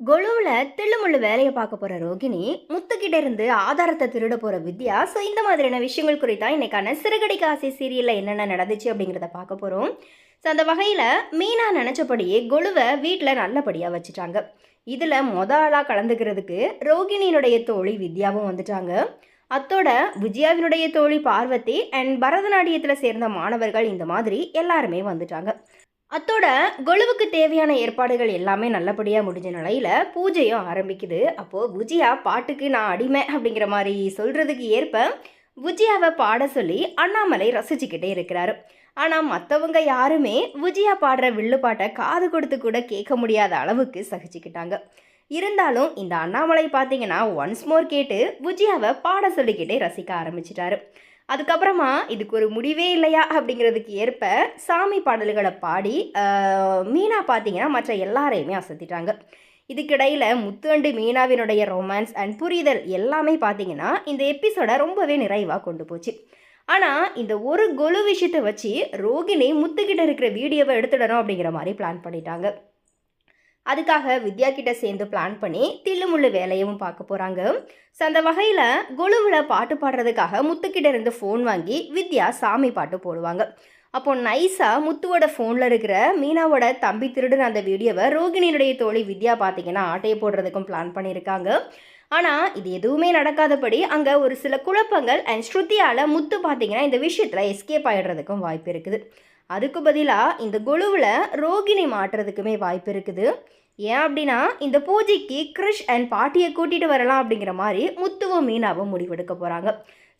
கொலுவில் தில்லுமுள்ளு வேலையை பார்க்க போகிற ரோகிணி முத்துக்கிட்ட இருந்து ஆதாரத்தை திருட போகிற வித்யா ஸோ இந்த மாதிரியான விஷயங்கள் குறித்தா இன்னைக்கான சிறுகடிக்க ஆசை சீரியலில் என்னென்ன நடந்துச்சு அப்படிங்கிறத பார்க்க போகிறோம் ஸோ அந்த வகையில் மீனா நினச்சபடியே கொலுவை வீட்டில் நல்லபடியாக வச்சுட்டாங்க. இதில் மொத ஆளாக கலந்துக்கிறதுக்கு ரோகிணியினுடைய தோழி வித்யாவும் வந்துட்டாங்க. அத்தோட விஜயாவினுடைய தோழி பார்வதி அண்ட் பரதநாட்டியத்தில் சேர்ந்த மாணவர்கள் இந்த மாதிரி எல்லாருமே வந்துட்டாங்க. அத்தோட கொலுவுக்கு தேவையான ஏற்பாடுகள் எல்லாமே நல்லபடியாக முடிஞ்ச நிலையில் பூஜையும் ஆரம்பிக்குது. அப்போது புஜியா பாட்டுக்கு நான் அடிமை அப்படிங்கிற மாதிரி சொல்கிறதுக்கு ஏற்ப புஜியாவை பாட சொல்லி அண்ணாமலை ரசிச்சுக்கிட்டே இருக்கிறாரு. ஆனால் மற்றவங்க யாருமே புஜியா பாடுற வில்லு பாட்டை காது கொடுத்து கூட கேட்க முடியாத அளவுக்கு சகிச்சுக்கிட்டாங்க. இருந்தாலும் இந்த அண்ணாமலை பார்த்தீங்கன்னா ஒன்ஸ் மோர் கேட்டு புஜியாவை பாட சொல்லிக்கிட்டே ரசிக்க ஆரம்பிச்சிட்டாரு. அதுக்கப்புறமா இதுக்கு ஒரு முடிவே இல்லையா அப்படிங்கிறதுக்கு ஏற்ப சாமி பாடல்களை பாடி மீனா பார்த்தீங்கன்னா மற்ற எல்லாரையுமே அசத்திட்டாங்க. இதுக்கிடையில் முத்துண்டு மீனாவினுடைய ரொமான்ஸ் அண்ட் புரிதல் எல்லாமே பார்த்தீங்கன்னா இந்த எபிசோடை ரொம்பவே நிறைவாக கொண்டு போச்சு. ஆனால் இந்த ஒரு கொலு விஷயத்தை வச்சு ரோகிணி முத்துக்கிட்ட இருக்கிற வீடியோவை எடுத்துடணும் அப்படிங்கிற மாதிரி பிளான் பண்ணிட்டாங்க. அதுக்காக வித்யா கிட்ட சேர்ந்து பிளான் பண்ணி தில்லுமுள்ளு வேலையும் பார்க்க போகிறாங்க ஸோ அந்த வகையில் குழுவில் பாட்டு பாடுறதுக்காக முத்துக்கிட்ட இருந்து ஃபோன் வாங்கி வித்யா சாமி பாட்டு போடுவாங்க. அப்போ நைஸாக முத்துவோட ஃபோனில் இருக்கிற மீனாவோட தம்பி திருடுன அந்த வீடியோவை ரோகிணியினுடைய தோழி வித்யா பார்த்தீங்கன்னா ஆட்டையை போடுறதுக்கும் பிளான் பண்ணியிருக்காங்க ஆனால் இது எதுவுமே நடக்காதபடி அங்கே ஒரு சில குழப்பங்கள் அண்ட் ஸ்ருதியால் முத்து பார்த்தீங்கன்னா இந்த விஷயத்தில் எஸ்கேப் ஆகிடுறதுக்கும் வாய்ப்பு இருக்குது. அதுக்கு பதிலாக இந்த குழுவில் ரோகிணி மாட்டுறதுக்குமே வாய்ப்பு இருக்குது. ஏன் அப்படின்னா இந்த பூஜைக்கு கிறிஷ் அண்ட் பாட்டியை கூட்டிகிட்டு வரலாம் அப்படிங்கிற மாதிரி முத்துவும் மீனாவும் முடிவெடுக்க போகிறாங்க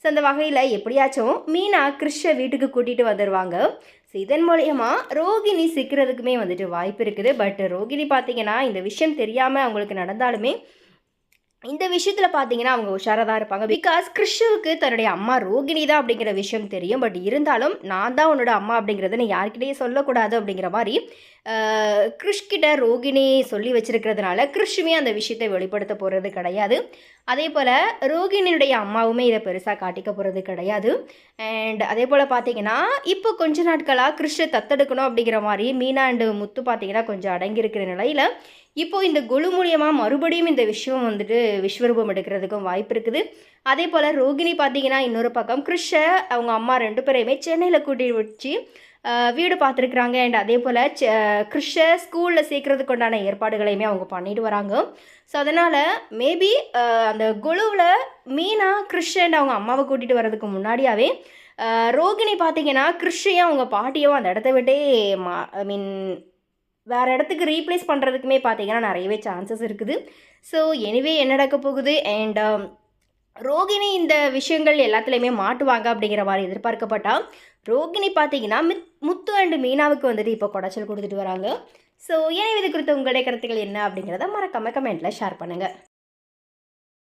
ஸோ அந்த வகையில் எப்படியாச்சும் மீனா கிறிஷை வீட்டுக்கு கூட்டிகிட்டு வந்துடுவாங்க ஸோ இதன் மூலயமா ரோகிணி சிக்கிறதுக்குமே வந்துட்டு வாய்ப்பு இருக்குது. பட் ரோகிணி பார்த்தீங்கன்னா இந்த விஷயம் தெரியாமல் அவங்களுக்கு நடந்தாலுமே இந்த விஷயத்தில் பார்த்தீங்கன்னா அவங்க உஷாராக தான் இருப்பாங்க. பிகாஸ் கிறிஷுவுக்கு தன்னுடைய அம்மா ரோகிணி தான் அப்படிங்கிற விஷயம் தெரியும். பட் இருந்தாலும் நான் தான் உன்னோட அம்மா அப்படிங்கிறத நீ யார்கிட்டயும் சொல்லக்கூடாது அப்படிங்கிற மாதிரி ஆஹ், ரோகிணி சொல்லி வச்சிருக்கிறதுனால கிருஷ்ணுமே அந்த விஷயத்தை வெளிப்படுத்த போகிறது கிடையாது. அதே போல் ரோகிணியுடைய அம்மாவுமே இதை பெருசாக காட்டிக்க போகிறது கிடையாது. அண்ட் அதே போல் பார்த்தீங்கன்னா இப்போ கொஞ்ச நாட்களாக கிருஷ்ணை தத்தெடுக்கணும் அப்படிங்கிற மாதிரி மீனா அண்டு முத்து பார்த்தீங்கன்னா கொஞ்சம் அடங்கியிருக்கிற நிலையில் இப்போ இந்த குழு மூலியமாக மறுபடியும் இந்த விஷயம் வந்துட்டு விஸ்வரூபம் எடுக்கிறதுக்கும் வாய்ப்பு இருக்குது. அதே போல் ரோகிணி பார்த்தீங்கன்னா இன்னொரு பக்கம் கிருஷ்ண அவங்க அம்மா ரெண்டு பேரையுமே சென்னையில் கூட்டி வச்சு வீடு பார்த்துருக்குறாங்க. அண்ட் அதே போல் கிறிஷ ஸ்கூலில் சேர்க்கறதுக்கு உண்டான ஏற்பாடுகளையுமே அவங்க பண்ணிட்டு வராங்க. ஸோ அதனால் மேபி அந்த குழுவில் மீனா அண்ட் அவங்க அம்மாவை கூட்டிகிட்டு வர்றதுக்கு முன்னாடியாவே ரோகிணி பார்த்தீங்கன்னா கிறிஷையும் அவங்க பாட்டியும் அந்த இடத்த விட்டே மா ஐ மீன் வேறு இடத்துக்கு ரீப்ளேஸ் பண்ணுறதுக்குமே பார்த்தீங்கன்னா நிறையவே சான்சஸ் இருக்குது. ஸோ எனிவே என்ன நடக்க போகுது? அண்ட் ரோகிணி இந்த விஷயங்கள் எல்லாத்துலேயுமே மாட்டுவாங்க அப்படிங்கிற மாதிரி எதிர்பார்க்கப்பட்டா ரோகிணி பார்த்தீங்கன்னா மித் முத்து அண்டு மீனாவுக்கு வந்துட்டு இப்போ குடைச்சல் கொடுத்துட்டு வராங்க. ஸோ ஏன் இது குறித்த உங்களுடைய கருத்துக்கள் என்ன அப்படிங்கிறத மறக்காம கமெண்ட்டில் ஷேர் பண்ணுங்கள்